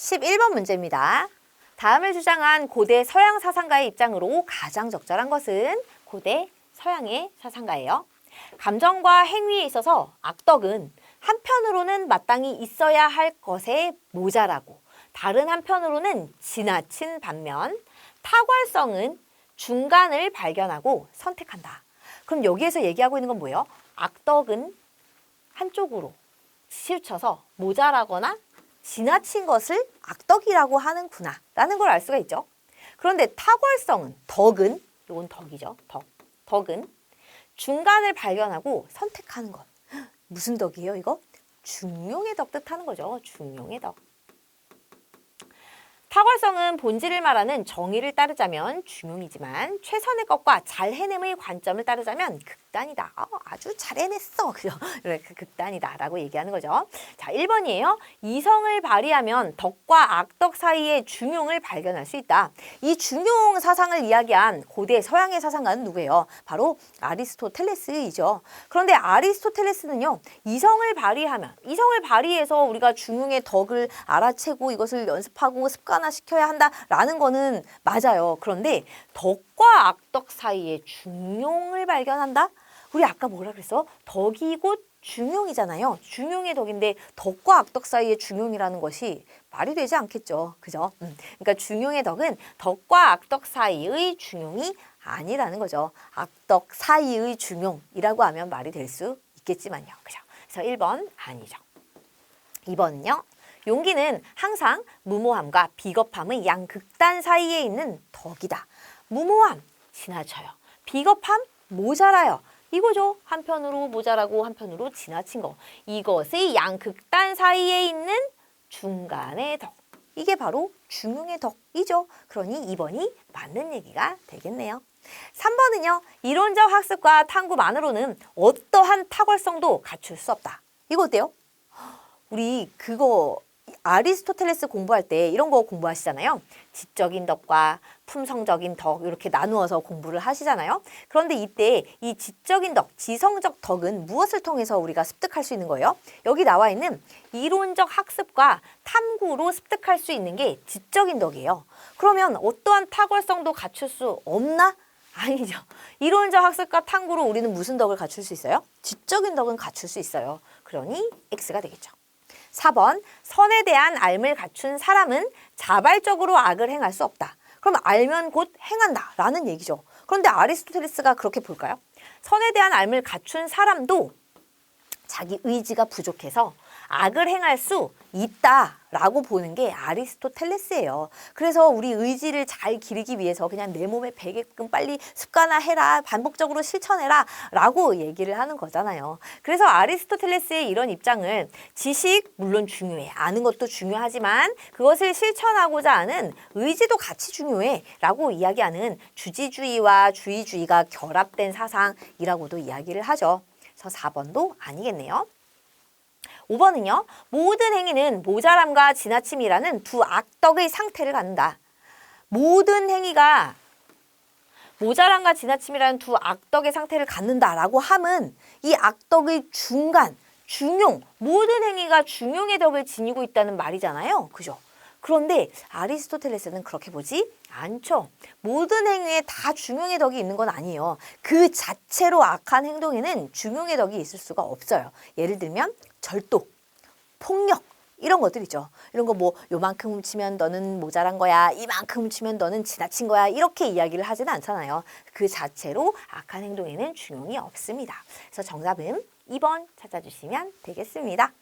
11번 문제입니다. 다음을 주장한 고대 서양 사상가의 입장으로 가장 적절한 것은 고대 서양의 사상가예요. 감정과 행위에 있어서 악덕은 한편으로는 마땅히 있어야 할 것에 모자라고 다른 한편으로는 지나친 반면 탁월성은 중간을 발견하고 선택한다. 그럼 여기에서 얘기하고 있는 건 뭐예요? 악덕은 한쪽으로 치우쳐서 모자라거나 지나친 것을 악덕이라고 하는구나 라는 걸 알 수가 있죠. 그런데 탁월성은 덕은 이건 덕이죠. 덕. 덕은 중간을 발견하고 선택하는 것. 무슨 덕이에요, 이거? 중용의 덕 뜻하는 거죠. 중용의 덕. 탁월성은 본질을 말하는 정의를 따르자면 중용이지만 최선의 것과 잘 해냄의 관점을 따르자면 극단이다. 어, 아주 잘 해냈어. 그죠? 이렇게 극단이다 라고 얘기하는 거죠. 자, 1번이에요. 이성을 발휘하면 덕과 악덕 사이의 중용을 발견할 수 있다. 이 중용 사상을 이야기한 고대 서양의 사상가는 누구예요? 바로 아리스토텔레스이죠. 그런데 아리스토텔레스는요. 이성을 발휘하면 이성을 발휘해서 우리가 중용의 덕을 알아채고 이것을 연습하고 습관화시켜야 한다라는 거는 맞아요. 그런데 덕과 악덕 사이의 중용을 발견한다? 우리 아까 뭐라 그랬어? 덕이 곧 중용이잖아요. 중용의 덕인데 덕과 악덕 사이의 중용이라는 것이 말이 되지 않겠죠. 그죠? 음. 그러니까 중용의 덕은 덕과 악덕 사이의 중용이 아니라는 거죠. 악덕 사이의 중용이라고 하면 말이 될 수 있겠지만요. 그죠? 그래서 1번 아니죠. 2번은요. 용기는 항상 무모함과 비겁함의 양극단 사이에 있는 덕이다. 무모함 지나쳐요. 비겁함 모자라요. 이거죠. 한편으로 모자라고 한편으로 지나친 거. 이것의 양극단 사이에 있는 중간의 덕. 이게 바로 중용의 덕이죠. 그러니 2번이 맞는 얘기가 되겠네요. 3번은요. 이론적 학습과 탐구만으로는 어떠한 탁월성도 갖출 수 없다. 이거 어때요? 우리 그거 아리스토텔레스 공부할 때 이런 거 공부하시잖아요. 지적인 덕과 품성적인 덕 이렇게 나누어서 공부를 하시잖아요. 그런데 이때 이 지적인 덕, 지성적 덕은 무엇을 통해서 우리가 습득할 수 있는 거예요? 여기 나와 있는 이론적 학습과 탐구로 습득할 수 있는 게 지적인 덕이에요. 그러면 어떠한 탁월성도 갖출 수 없나? 아니죠. 이론적 학습과 탐구로 우리는 무슨 덕을 갖출 수 있어요? 지적인 덕은 갖출 수 있어요. 그러니 X가 되겠죠. 4번 선에 대한 알을 갖춘 사람은 자발적으로 악을 행할 수 없다. 그럼 알면 곧 행한다 라는 얘기죠. 그런데 아리스토텔레스가 그렇게 볼까요? 선에 대한 알을 갖춘 사람도 자기 의지가 부족해서 악을 행할 수 있다라고 보는 게 아리스토텔레스예요. 그래서 우리 의지를 잘 기르기 위해서 그냥 내 몸에 배게끔 빨리 습관화해라, 반복적으로 실천해라라고 얘기를 하는 거잖아요. 그래서 아리스토텔레스의 이런 입장을 지식 물론 중요해, 아는 것도 중요하지만 그것을 실천하고자 하는 의지도 같이 중요해라고 이야기하는 주지주의와 주의주의가 결합된 사상이라고도 이야기를 하죠. 그래서 4번도 아니겠네요. 5번은요. 모든 행위는 모자람과 지나침이라는 두 악덕의 상태를 갖는다. 모든 행위가 모자람과 지나침이라는 두 악덕의 상태를 갖는다라고 함은 이 악덕의 중간, 중용, 모든 행위가 중용의 덕을 지니고 있다는 말이잖아요. 그죠? 그런데 아리스토텔레스는 그렇게 보지 않죠. 모든 행위에 다 중용의 덕이 있는 건 아니에요. 그 자체로 악한 행동에는 중용의 덕이 있을 수가 없어요. 예를 들면 절도, 폭력 이런 것들이죠. 이런 거 뭐 요만큼 훔치면 너는 모자란 거야. 이만큼 훔치면 너는 지나친 거야. 이렇게 이야기를 하지는 않잖아요. 그 자체로 악한 행동에는 중용이 없습니다. 그래서 정답은 2번 찾아주시면 되겠습니다.